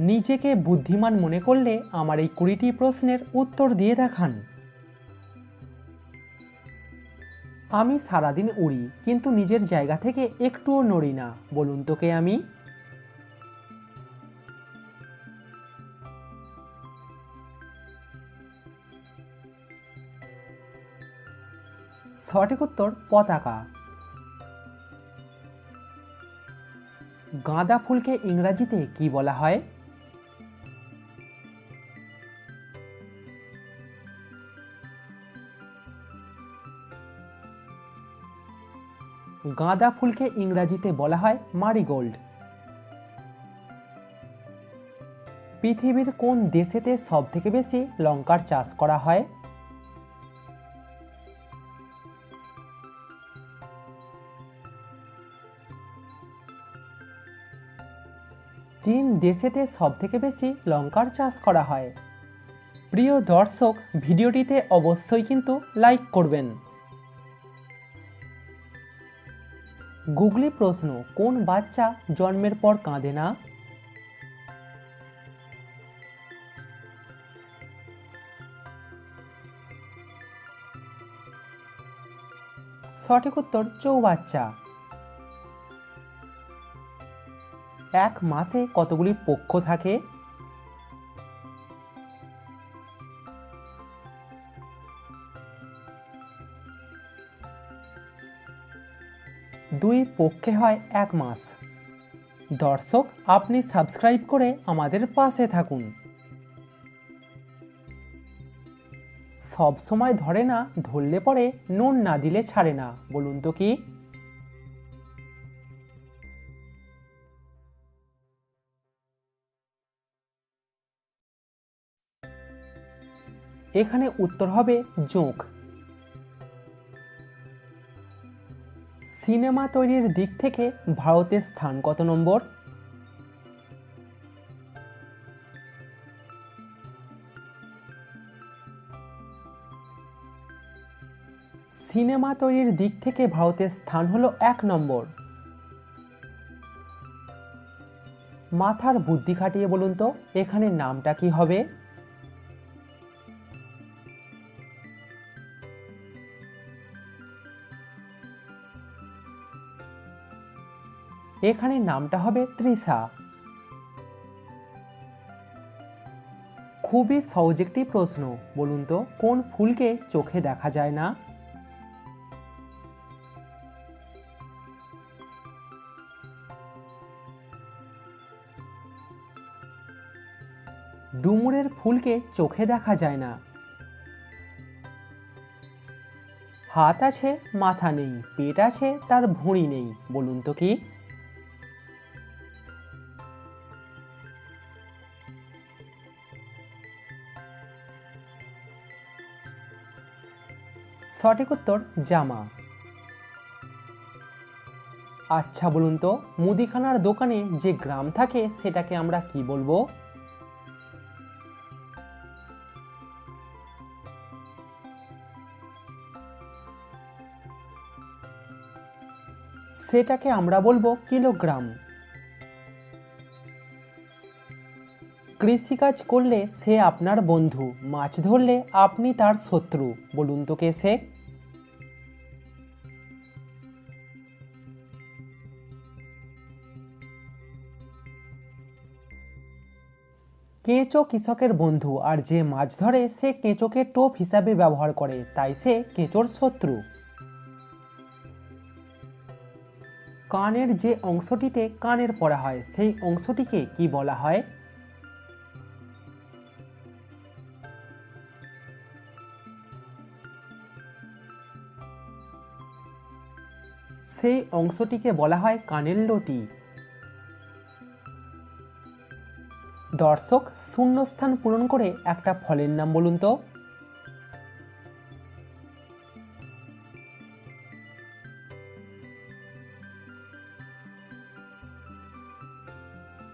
নিজেকে বুদ্ধিমান মনে করলে আমার এই কুড়িটি প্রশ্নের উত্তর দিয়ে দেখান। আমি সারাদিন উড়ি, কিন্তু নিজের জায়গা থেকে একটুও নড়ি না, বলুন তোকে আমি। সঠিক উত্তর, পতাকা। গাঁদা ফুলকে ইংরাজিতে কি বলা হয়? গাঁদা ফুলকে ইংরাজিতে বলা হয় মারিগোল্ড। পৃথিবীর কোন দেশেতে সব থেকে বেশি লঙ্কার চাষ করা হয়? চীন দেশেতে সব থেকে বেশি লঙ্কার চাষ করা হয়। প্রিয় দর্শক, ভিডিওটিতে অবশ্যই কিন্তু লাইক করবেন। গুগলি প্রশ্ন, কোন বাচ্চা জন্মের পর কাঁদে না? সঠিক উত্তর, চৌবাচ্চা। এক মাসে কতগুলি পক্ষ থাকে? দুই পক্ষে হয় এক মাস। দর্শক, আপনি সাবস্ক্রাইব করে আমাদের পাশে থাকুন। সব সময় ধরে না, ধরলে পরে নুন না দিলে ছাড়ে না, বলুন তো কি? এখানে উত্তর হবে জোঁক। সিনেমা তৈরির দিক থেকে ভারতের স্থান কত নম্বর? সিনেমা তৈরির দিক থেকে ভারতের স্থান হলো এক নম্বর। মাথার বুদ্ধি খাটিয়ে বলুন তো, এখানে নামটা কি হবে? এখানে নামটা হবে ত্রিশা। খুবই সহজ একটি প্রশ্ন, বলুন তো, কোন ফুলকে চোখে দেখা যায় না? ডুমুরের ফুলকে চোখে দেখা যায় না। হাত আছে, মাথা নেই, পেট আছে, তার ভুঁড়ি নেই, বলুন তো কি? সঠিক উত্তর, জামা। আচ্ছা বলুন তো, মুদিখানার দোকানে যে গ্রাম থাকে, সেটাকে আমরা কি বলব? সেটাকে আমরা বলব কিলোগ্রাম। কৃষিকাজ করলে সে আপনার বন্ধু, মাছ ধরলে আপনি তার শত্রু। বলুন তো কে সে? কেঁচো কৃষকের বন্ধু আর যে মাছ ধরে, সে কেঁচোকে টোপ হিসাবে ব্যবহার করে, তাই সে কেঁচোর শত্রু। কানের যে অংশটিতে কানের পড়া হয়, সেই অংশটিকে কি বলা হয়? সেই অংশটিকে বলা হয় কানের লতি। দর্শক, শূন্যস্থান পূরণ করে একটা ফলের নাম বলুন তো।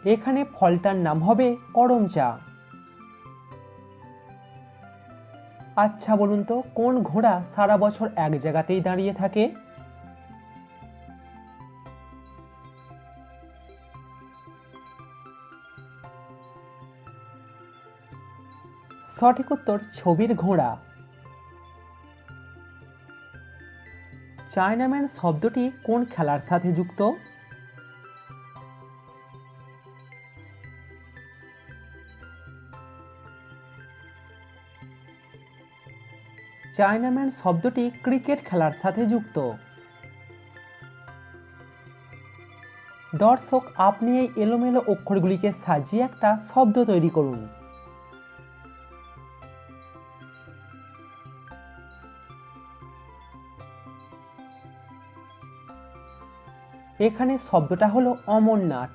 এখানে ফলটার নাম হবে করম চা। আচ্ছা বলুন তো, কোন ঘোড়া সারা বছর এক জায়গাতেই দাঁড়িয়ে থাকে? সঠিক উত্তর ছবির ঘোড়া। চায়নাম্যান শব্দটি কোন খেলার সাথে যুক্ত? চায়নাম্যান শব্দটি ক্রিকেট খেলার সাথে যুক্ত। দর্শক, আপনি এই এলোমেলো অক্ষরগুলিকে সাজিয়ে একটা শব্দ তৈরি করুন। এখানে শব্দটা হলো অমরনাথ।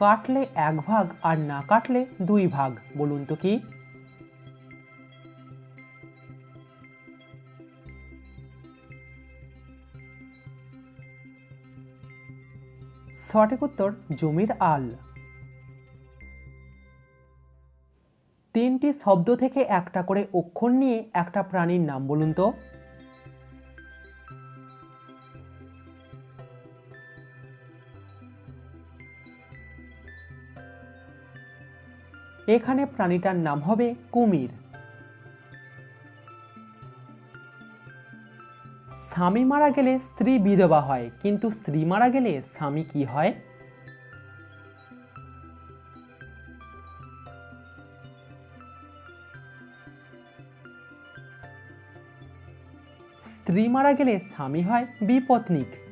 কাটলে এক ভাগ আর না কাটলে দুই ভাগ, বলুন তো কি? সঠিক উত্তর, জমির আল। তিনটি শব্দ থেকে একটা করে অক্ষর নিয়ে একটা প্রাণীর নাম, বলুন তো। এখানে প্রাণীটার নাম হবে কুমির। স্বামী মারা গেলে স্ত্রী বিধবা হয়, কিন্তু স্ত্রী মারা গেলে স্বামী কি হয়? স্ত্রী মারা গেলে স্বামী হয় বিপত্নিক।